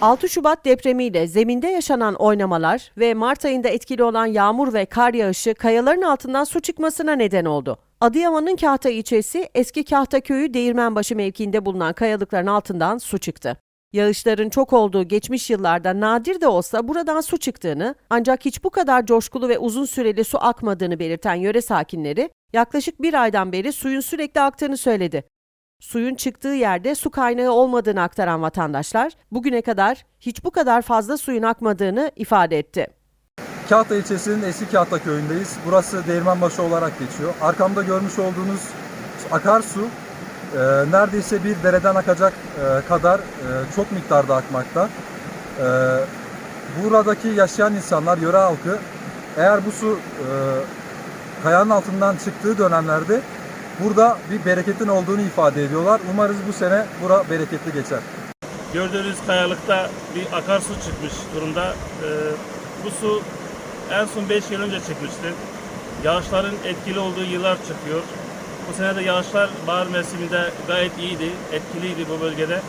6 Şubat depremiyle zeminde yaşanan oynamalar ve Mart ayında etkili olan yağmur ve kar yağışı kayaların altından su çıkmasına neden oldu. Adıyaman'ın Kahta ilçesi Eski Kahta Köyü Değirmenbaşı mevkiinde bulunan kayalıkların altından su çıktı. Yağışların çok olduğu geçmiş yıllarda nadir de olsa buradan su çıktığını ancak hiç bu kadar coşkulu ve uzun süreli su akmadığını belirten yöre sakinleri yaklaşık bir aydan beri suyun sürekli aktığını söyledi. Suyun çıktığı yerde su kaynağı olmadığını aktaran vatandaşlar, bugüne kadar hiç bu kadar fazla suyun akmadığını ifade etti. Kahta ilçesinin Eski Kahta köyündeyiz. Burası Değirmenbaşı olarak geçiyor. Arkamda görmüş olduğunuz akarsu e, neredeyse bir dereden akacak e, kadar e, çok miktarda akmakta. E, buradaki yaşayan insanlar, yöre halkı eğer bu su e, kayanın altından çıktığı dönemlerde burada bir bereketin olduğunu ifade ediyorlar. Umarız bu sene bura bereketli geçer. Gördüğünüz kayalıkta bir akarsu çıkmış durumda. Ee, bu su en son 5 yıl önce çıkmıştı. Yağışların etkili olduğu yıllar çıkıyor. Bu sene de yağışlar bahar mevsiminde gayet iyiydi, etkiliydi bu bölgede.